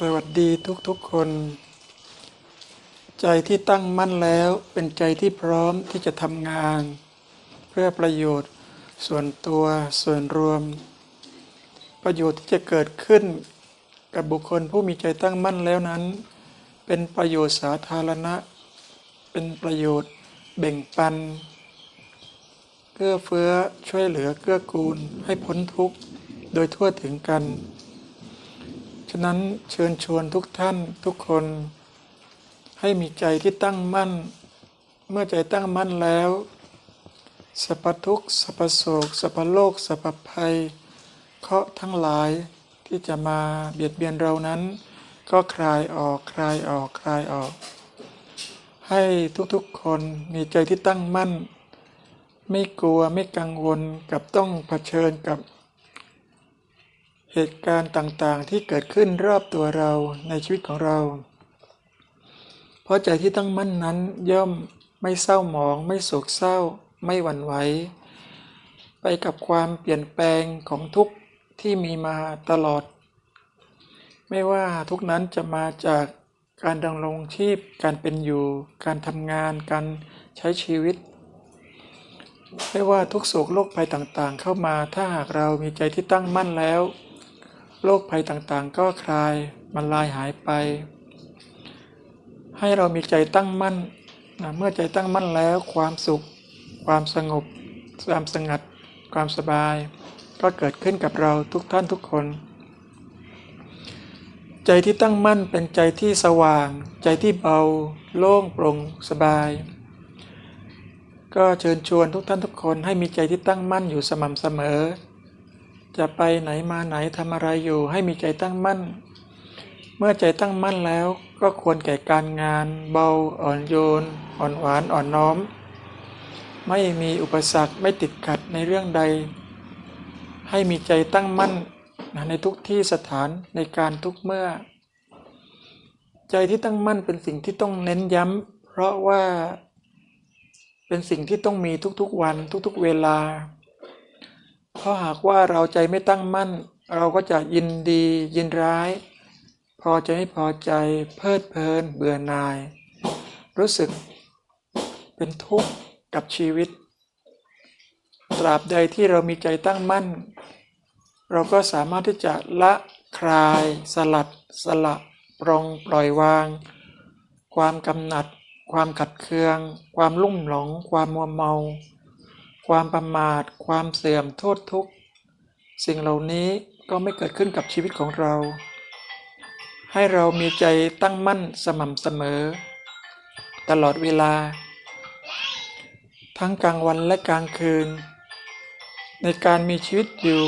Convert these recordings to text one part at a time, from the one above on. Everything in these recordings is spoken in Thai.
สวัสดีทุกๆคน ใจที่ตั้งมั่นแล้วเป็นใจที่พร้อมที่จะทำงาน เพื่อประโยชน์ส่วนตัวส่วนรวม ประโยชน์ที่จะเกิดขึ้น กับบุคคลผู้มีใจตั้งมั่นแล้วนั้น เป็นประโยชน์สาธารณะ เป็นประโยชน์แบ่งปันเกื้อเฟื้อช่วยเหลือเกื้อกูลให้พ้นทุกข์โดยทั่วถึงกัน ฉะนั้นเชิญชวนทุกท่านทุกคน ให้มีใจที่ตั้งมั่น เมื่อใจตั้งมั่นแล้วสรรพทุกสรรพโศกสรรพโลกสรรพภัย เคราะห์ทั้งหลายที่จะมาเบียดเบียนเรานั้น ก็คลายออกคลายออกคลายออก ให้ทุกๆคนมีใจที่ตั้งมั่น ไม่กลัวไม่กังวลกับต้องเผชิญกับ เหตุการณ์ต่างๆที่เกิดขึ้นรอบตัวเราในชีวิตของเรา เพราะใจที่ตั้งมั่นนั้นย่อมไม่เศร้าหมองไม่โศกเศร้า ไม่หวั่นไหวไปกับความเปลี่ยนแปลงของทุกข์ที่มีมาตลอด ไม่ว่าทุกนั้นจะมาจากการดำรงชีพ การเป็นอยู่ การทำงาน การใช้ชีวิต ไม่ว่าทุกโศกโรคภัยต่างๆ เข้ามาถ้าหากเรามีใจที่ตั้งมั่นแล้ว โรคภัยต่างๆ ก็คลายมันลายหายไป ให้เรามีใจตั้งมั่นนะเมื่อใจตั้งมั่นแล้วความสุข ความสงบ ความสงัด ความสบาย ก็เกิดขึ้นกับเราทุกท่านทุกคน ใจที่ตั้งมั่นเป็นใจที่สว่าง ใจที่เบา โล่งโปร่งสบาย ก็เชิญชวนทุกท่านทุกคนให้มีใจที่ตั้งมั่นอยู่สม่ำเสมอ จะไปไหนมาไหนทำอะไรอยู่ให้มีใจตั้งมั่น เมื่อใจตั้งมั่นแล้วก็ควรแก่การงาน เบาอ่อนโยน อ่อนหวานอ่อนน้อม ไม่มีอุปสรรคไม่ติดขัดในเรื่องใด ให้มีใจตั้งมั่นในทุกที่สถานในการทุกเมื่อ ใจที่ตั้งมั่นเป็นสิ่งที่ต้องเน้นย้ำเพราะว่าเป็นสิ่งที่ต้องมีทุกๆวันทุกๆเวลา ราะหากว่าเราใจไม่ตั้งมั่น เราก็จะยินดียินร้าย พอใจไม่พอใจเพลิดเพลินเบื่อหน่าย รู้สึกเป็นทุกข์กับชีวิต ตราบใดที่เรามีใจตั้งมั่น เราก็สามารถที่จะละคลาย สลัด สละปรงปล่อยวาง ความกำหนัด ความขัดเคือง ความลุ่มหลง ความมัวเมา ความประมาท ความเสื่อมโทษทุกข์ สิ่งเหล่านี้ก็ไม่เกิดขึ้นกับชีวิตของเรา ให้เรามีใจตั้งมั่นสม่ำเสมอ ตลอดเวลา ทั้งกลางวันและกลางคืน ในการมีชีวิตอยู่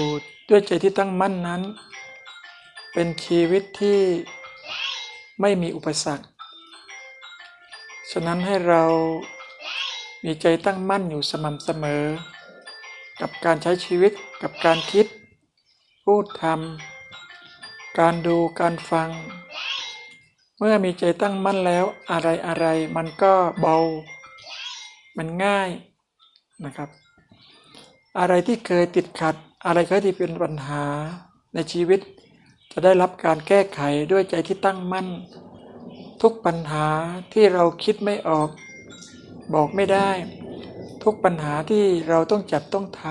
ด้วยใจที่ตั้งมั่นนั้น เป็นชีวิตที่ไม่มีอุปสรรค ฉะนั้นให้เรา มีใจตั้งมั่นอยู่สม่ำเสมอ กับการใช้ชีวิตกับการคิด พูดทำการดูการฟัง เมื่อมีใจตั้งมั่นแล้วอะไรอะไรมันก็เบา มันง่ายนะครับ อะไรที่เคยติดขัด อะไรเคยที่เป็นปัญหาในชีวิต จะได้รับการแก้ไขด้วยใจที่ตั้งมั่น ทุกปัญหาที่เราคิดไม่ออก บอกไม่ได้ ทุกปัญหาที่เราต้องจัดต้องท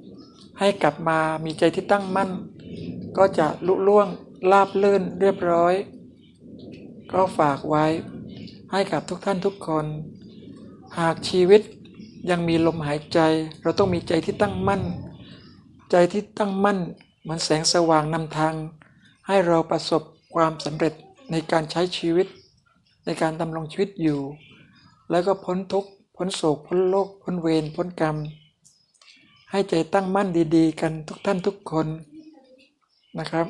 ำให้กลับมามีใจที่ตั้งมั่น ก็จะลุล่วงลาบลื่นเรียบร้อย ก็ฝากไว้ให้กับทุกท่านทุกคน หากชีวิตยังมีลมหายใจ เราต้องมีใจที่ตั้งมั่น ใจที่ตั้งมั่นเหมือนแสงสว่างนำทาง ให้เราประสบความสำเร็จในการใช้ชีวิต ในการดำรงชีวิตอยู่ แล้วก็พ้นทุกข์พ้นโศกพ้นโลกพ้นเวรพ้นกรรม ให้ใจตั้งมั่นดีๆ กันทุกท่านทุกคนนะครับ